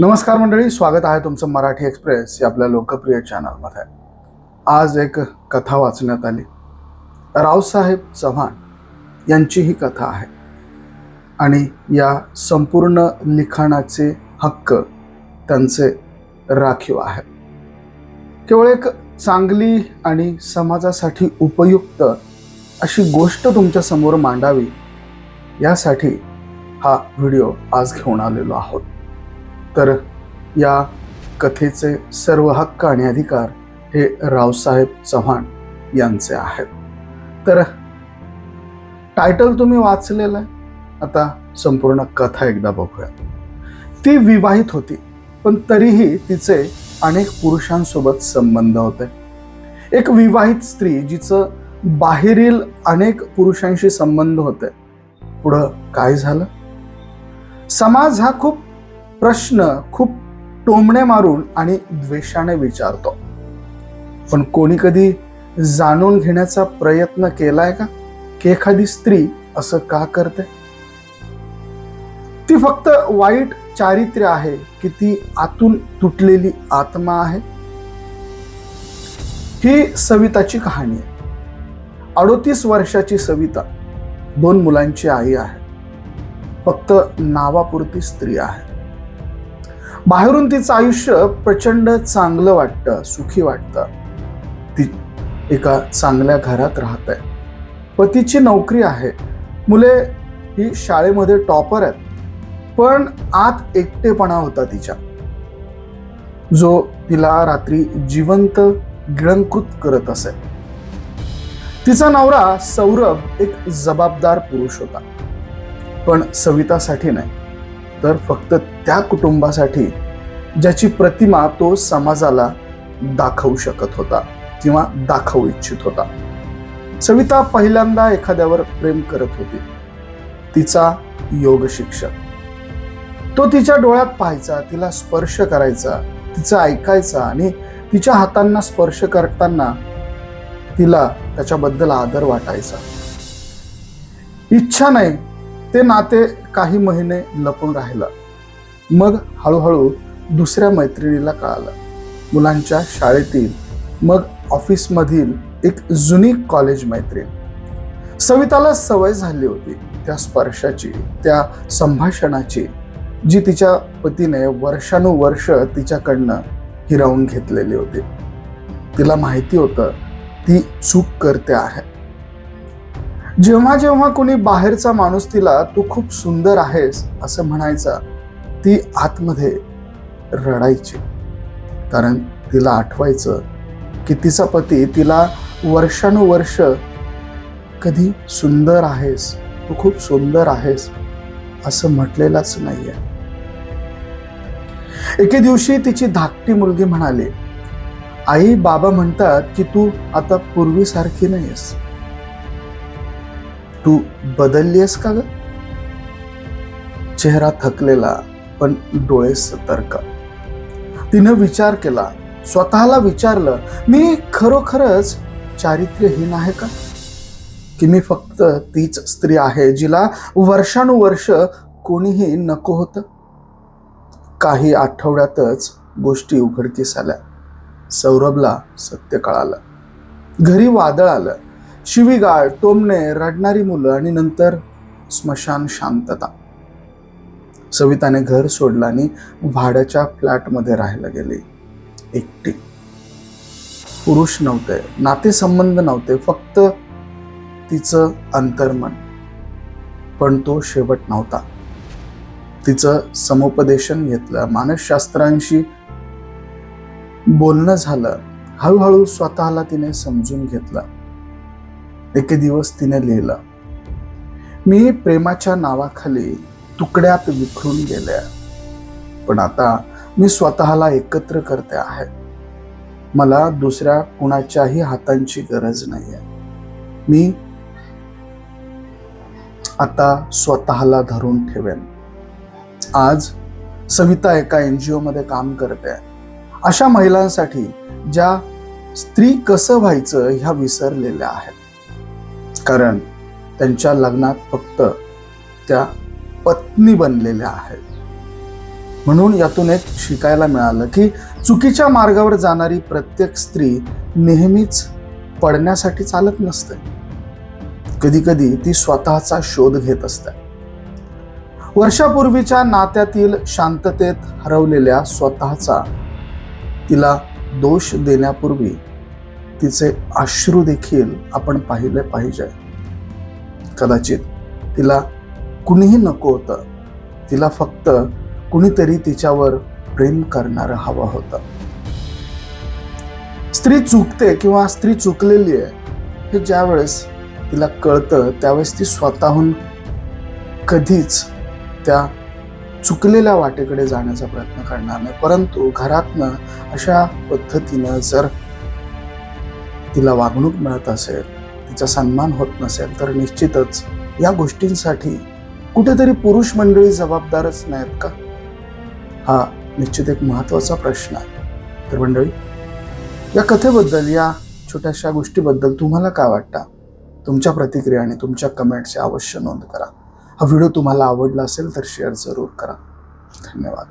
नमस्कार मंडळी स्वागत आहे तुमचं मराठी एक्सप्रेस या आपल्या लोकप्रिय चॅनलमध्ये. आज एक कथा वाचण्यात आली. रावसाहेब चव्हाण यांची ही कथा आहे. आणि या संपूर्ण लिखाणाचे हक्क त्यांचे राखीव आहे. केवळ एक चांगली आणि समाजासाठी उपयुक्त अशी गोष्ट तुमच्यासमोर मांडावी यासाठी हा व्हिडिओ आज घेऊन आलेलो आहोत. तर या कथेचे सर्व हक्क आणि अधिकार हे रावसाहेब चव्हाण यांचे आहेत. तर टायटल तुम्ही वाचलेलं आहे. आता संपूर्ण कथा एकदा बघूया ती विवाहित होती पण तरीही तिचे अनेक पुरुषांसोबत संबंध होते. एक विवाहित स्त्री जिचं बाहेरील अनेक पुरुषांशी संबंध होते. पुढं काय झालं? समाज हा खूप प्रश्न खूप टोमणे मारून आणि द्वेषाने विचारतो. पण कोणी कधी जाणून घेण्याचा प्रयत्न केलाय का? की एखादी स्त्री असं का करते? ती फक्त वाईट चारित्र्य आहे की ती आतून तुटलेली आत्मा आहे? ही सविताची कहाणी आहे. अडोतीस वर्षाची सविता दोन मुलांची आई आहे. फक्त नावापुरती स्त्री आहे. बाहेरून तिचं आयुष्य प्रचंड चांगलं वाटतं सुखी वाटतं. ती एका चांगल्या घरात राहत आहे. पतीची नोकरी आहे. मुले ही शाळेमध्ये टॉपर आहेत. पण आत एकटेपणा होता तिच्या. जो तिला रात्री जिवंत गिळंकृत करत असे. तिचा नवरा सौरभ एक जबाबदार पुरुष होता. पण सवितासाठी नाही. तर फक्त त्या कुटुंबासाठी ज्याची प्रतिमा तो समाजाला दाखवू शकत होता किंवा दाखवू इच्छित होता. सविता पहिल्यांदा एखाद्यावर प्रेम करत होती. तिचा योग शिक्षक. तो तिच्या डोळ्यात पाहायचा तिला स्पर्श करायचा तिचं ऐकायचा आणि तिच्या हातांना स्पर्श करताना तिला त्याच्याबद्दल आदर वाटायचा. इच्छा नाही ते नाते काही महिने लपून राहिलं. मग हळूहळू दुसऱ्या मैत्रिणीला कळालं. मुलांच्या शाळेतील मग ऑफिसमधील एक जुनी कॉलेज मैत्रीण. सविताला सवय झाली होती त्या स्पर्शाची त्या संभाषणाची जी तिच्या पतीने वर्षानुवर्ष तिच्याकडनं हिरावून घेतलेली होती. तिला माहिती होतं ती चूक करते आहे. जेव्हा जेव्हा कोणी बाहेरचा माणूस तिला तू खूप सुंदर आहेस असं म्हणायचा ती आतमध्ये रडायची. कारण तिला आठवायचं की तिचा पती तिला वर्षानुवर्ष कधी सुंदर आहेस तू खूप सुंदर आहेस असं म्हटलेलाच नाहीये. एके दिवशी तिची धाकटी मुलगी म्हणाली आई बाबा म्हणतात की तू आता पूर्वीसारखी नाहीस तू बदललीस का ग? चेहरा थकलेला पण डोळे सतर्क. तिनं विचार केला स्वतःला विचारलं मी खरोखरच चारित्र्यहीन आहे का? की मी फक्त तीच स्त्री आहे जिला वर्षानुवर्ष कोणीही नको होतं? काही आठवड्यातच गोष्टी उघडकीस आल्या. सौरभला सत्य कळालं. घरी वादळ आलं. शिवीगाळ टोमणे रडणारी मुलं आणि नंतर स्मशान शांतता. सविताने घर सोडलं आणि भाड्याच्या फ्लॅटमध्ये राहायला गेली. एकटी. पुरुष नव्हते नातेसंबंध नव्हते फक्त तिचं अंतर्मन. पण तो शेवट नव्हता. तिचं समुपदेशन घेतलं मानसशास्त्रांशी बोलणं झालं. हळूहळू स्वतःला तिने समजून घेतलं. एके दिवस तिने लिहिलं मी प्रेमाच्या नावाखाली तुकड्यात विखरून गेल्या पण आता मी स्वतःला एकत्र करते आहे. मला दुसऱ्या कुणाच्याही हातांची गरज नाहीये. मी आता स्वतःला धरून ठेवेन. आज सविता एका एन जी ओमध्ये काम करते. अशा महिलांसाठी ज्या स्त्री कसं व्हायचं ह्या विसरलेल्या आहेत. कारण त्यांच्या लग्नात फक्त त्या पत्नी बनलेल्या आहेत. म्हणून यातून एक शिकायला मिळालं की चुकीच्या मार्गावर जाणारी प्रत्येक स्त्री नेहमीच पडण्यासाठी चालत नसते. कधी कधी ती स्वतःचा शोध घेत असते. वर्षापूर्वीच्या नात्यातील शांततेत हरवलेल्या स्वतःचा तिला दोष देण्यापूर्वी तिचे अश्रू देखील आपण पाहिले पाहिजे. कदाचित तिला कुणीही नको होतं. तिला फक्त कुणीतरी तिच्यावर प्रेम करणारं हवं होतं. स्त्री चुकते किंवा स्त्री चुकलेली आहे हे ज्यावेळेस तिला कळतं त्यावेळेस ती स्वतःहून कधीच त्या चुकलेल्या वाटेकडे जाण्याचा प्रयत्न करणार नाही. परंतु घरातनं अशा पद्धतीनं जर तिला वागणूक मिळत असेल तिचा सन्मान होत नसेल तर निश्चितच या गोष्टींसाठी कुठेतरी पुरुष मंडळी जबाबदारच नाहीत का? हा निश्चित एक महत्त्वाचा प्रश्न आहे. तर मंडळी या कथेबद्दल या छोट्याशा गोष्टीबद्दल तुम्हाला काय वाटतं? तुमच्या प्रतिक्रिया आणि तुमच्या कमेंट्सची अवश्य नोंद करा. हा व्हिडिओ तुम्हाला आवडला असेल तर शेअर जरूर करा. धन्यवाद.